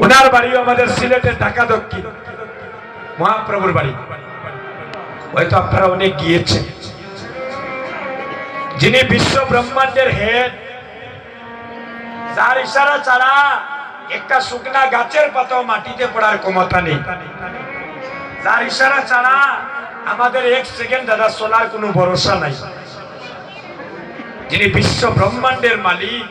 ওনার বাড়িও আমাদের সিলেটের ঢাকা দক্ষিণ। মহাপ্রভুর বাড়ি। হয়তো আপনারা অনেক গিয়েছেন। যিনি বিশ্ব ব্রহ্মাণ্ডের হেড যার ইশারা ছাড়া একটা শুকনা গাছের পাতাও মাটিতে পড়ার ক্ষমতা নেই। যার ইশারা ছাড়া আমাদের এক সেকেন্ড দাদা চলার কোনো ভরসা নাই। যিনি বিশ্ব ব্রহ্মাণ্ডের মালিক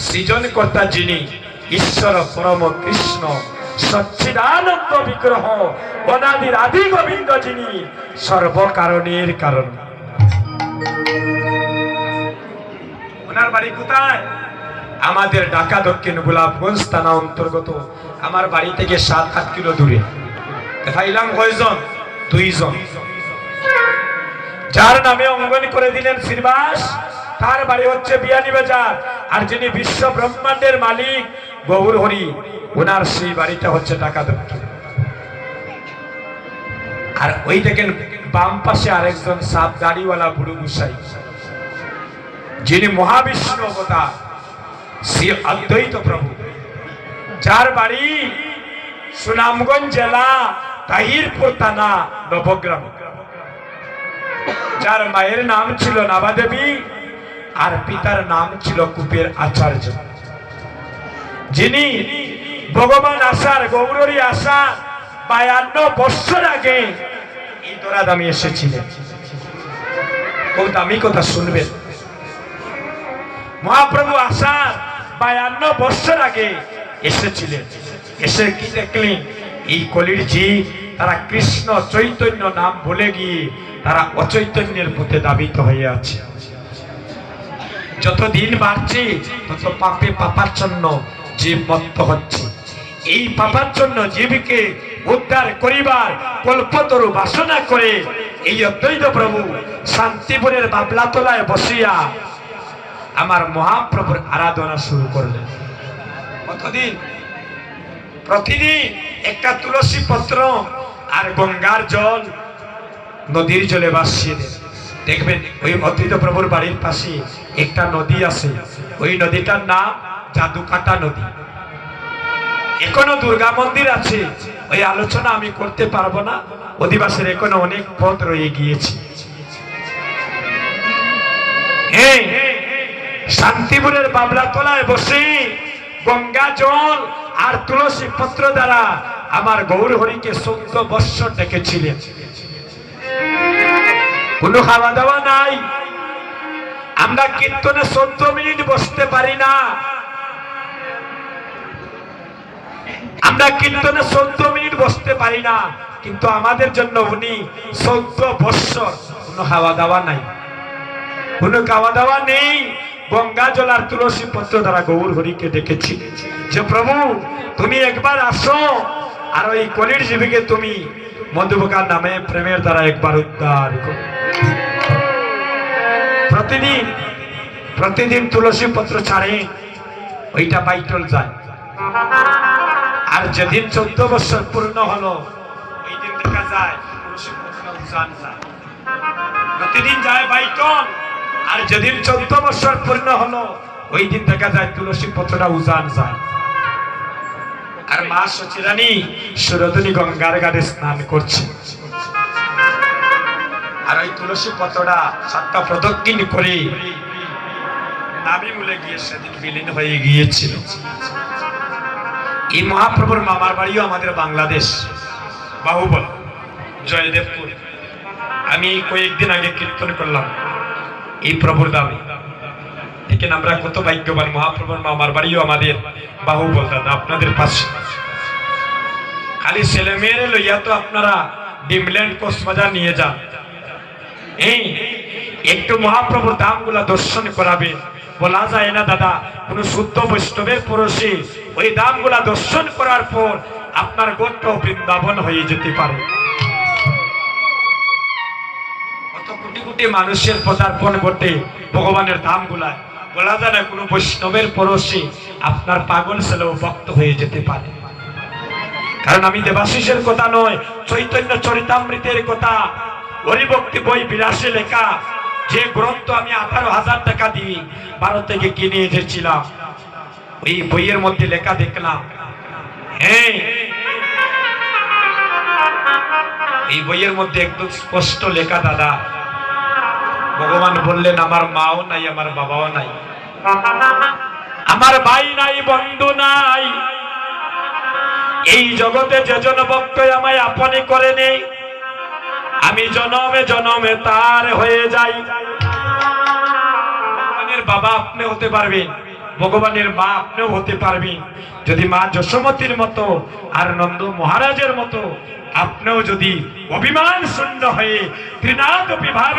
সৃজনকর্তা যিনি ঈশ্বর, পরম কৃষ্ণ, সচ্চিদানন্দ বিগ্রহ অনাদির আদি গোবিন্দ যিনি সর্বকারণের কারণ। বাড়ি কোথায়? আমাদের ঢাকা দক্ষিণ গোলাপগঞ্জ থানা অন্তর্গত। আমার বাড়ি থেকে সাত আট কিলো দূরে। দেখাইলাম কয়জন? দুইজন। যার নামে অঙ্গন করে দিলেন শ্রীবাস, তার বাড়ি হচ্ছে বিয়ানি বাজার আর যিনি বিশ্ব ব্রহ্মাণ্ডের মালিক, গৌর হরি, ওনার সেই বাড়িটা হচ্ছে ঢাকা দক্ষিণ। আর ওই দেখেন বাম পাশে আরেকজন সাপ দাড়িওয়ালা বুড়ো গুসাই যিনি মহাবিষ্ণু অবতার, শ্রী অদ্বৈত প্রভু। যার বাড়ি সুনামগঞ্জ জেলা তাহিরপুর থানা নবগ্রাম। যার মায়ের নাম ছিল নাবাদেবী আর পিতার নাম ছিল কুপের আচার্য। যিনি ভগবান আসার গৌরী আশা বায়ান্ন বৎসর আগে এই দামি এসেছিলেন। দামি কথা শুনবেন। মহাপ্রভু আসার বায়ান্ন বৎসর আগে এসেছিলেন। এসে কি দেখলেন? এই কলির জি তারা কৃষ্ণ চৈতন্য নাম বলে গিয়ে তারা অচৈতন্যের পথে দাবিত হয়ে আছে। যত দিন বাড়ছে তত পাপে পাপাচ্ছন্ন জীব মত্ত হচ্ছে। এই পাপাচ্ছন্ন জীবকে উদ্ধার করিবার কল্পতরু বাসনা করে এই অদ্বৈত প্রভু শান্তিপুরের বাবলা তলায় বসিয়া আমার মহাপ্রভুর আরাধনা শুরু করলেন। কতদিন? প্রতিদিন একটা তুলসী পত্র আর গঙ্গার জল নদীর জলে ভাসিয়ে দেন। দেখবেন ওই অদ্বৈত প্রভুর বাড়ির পাশে একটা নদী আছে। ওই নদীটার নাম জাদুকাটা নদী। এখনও দুর্গা মন্দির আছে। ওই আলোচনা আমি করতে পারব না। অধিবাসের এখনও অনেক পথ রয়ে গিয়েছে। শান্তিপুরের বাবলা তলায় বসে গঙ্গা জল আর তুলসী পত্র দ্বারা আমার গৌর হরিকে চোদ্দ বৎসর ডেকেছিলেন। কোনো খাওয়া দাওয়া নাই। আমরা কীর্তনে চোদ্দ মিনিট বসতে পারি না। আমরা কীর্তনে চোদ্দ মিনিট বসতে পারি না, কিন্তু আমাদের জন্য উনি চোদ্দ বৎসর কোনো খাওয়া দাওয়া নাই। কোনো খাওয়া দাওয়া নেই। গঙ্গা জল আর তুলসী পত্র দ্বারা গৌর হরিকে ডেকেছি। যে প্রভু, তুমি একবার আসো আর ওই কলির জীবীকে তুমি মধুবকার নামে প্রেমের দ্বারা একবার উদ্ধার করো। প্রতিদিন প্রতিদিন তুলসী পত্র ছাড়ে, ওইটা বাইটল যায়। আর যেদিন চোদ্দ বছর পূর্ণ হলো ওই দিন দেখা যায় তুলসী পত্র উজান যায়। প্রতিদিন যায় বাইটল, আর যেদিন চোদ্দ বছর পূর্ণ হলো ওই দিন দেখা যায় তুলসী পত্রটা উজান যায়। আর মা সচিরানী সুরধনী গঙ্গার ঘাটে স্নান করছে। আর ওই তুলসী পত্রটা সাতটা প্রদক্ষিণ করে। নামি মূলে গিয়ে সেদিন বিলীন হয়ে গিয়েছিল। এই মহাপ্রভুর মামার বাড়িও আমাদের বাংলাদেশ। বাহুবল, জয়দেবপুর। আমি কয়েকদিন আগে কীর্তন করলাম এই প্রভুর দামে দেখেন আমরা কত ভাগ্যবান, মহাপ্রভুর মামার বাড়িও আমাদের বাহুবল দাদা, আপনাদের পাশে। খালি ছেলে মেয়েরে লইয়া তো আপনারা ডিমল্যান্ড কক্সবাজার নিয়ে যান। এই, একটু মহাপ্রভুর দামগুলা দর্শন করাবেন বলা যায় না, দাদা, কোন শুদ্ধ বৈষ্ণবের পরশে ওই দামগুলা দর্শন করার পর আপনার গোত্র বৃন্দাবন হয়ে যেতে পারে। মানুষের পদার্পণ ঘটে ভগবানের ধামগুলায়। বলা যায় না, কোনো বৈষ্ণবের পরশে আপনার পাগল ছেলেও ভক্ত হয়ে যেতে পারে। কারণ আমি দেবাশিসের কথা নয়, চৈতন্য চরিতামৃতের কথা। হরিভক্তি বই বিলাসে লেখা। যে গ্রন্থ আমি আঠারো হাজার টাকা দিয়ে ভারত থেকে কিনে এসেছিলাম, ওই বইয়ের মধ্যে লেখা দেখলাম হ্যাঁ এই বইয়ের মধ্যে একদম স্পষ্ট লেখা, দাদা। ভগবান বললেন, আমার মাও নাই, আমার বাবাও নাই। আমার ভাই নাই, বন্ধু নাই। এই জগতে যে জন ভক্ত আমায় আপনি করে নেই আমি জনমে জনমে তার হয়ে যাই। ভগবানের বাবা আপনি হতে পারবেন, ভগবানের মা আপনিও হতে পারবেন। যদি মা যশোমতির মতো আর নন্দ মহারাজের মতো, আপনিও যদি অভিমান শূন্য হয়ে ত্রিনাথ বিভাবে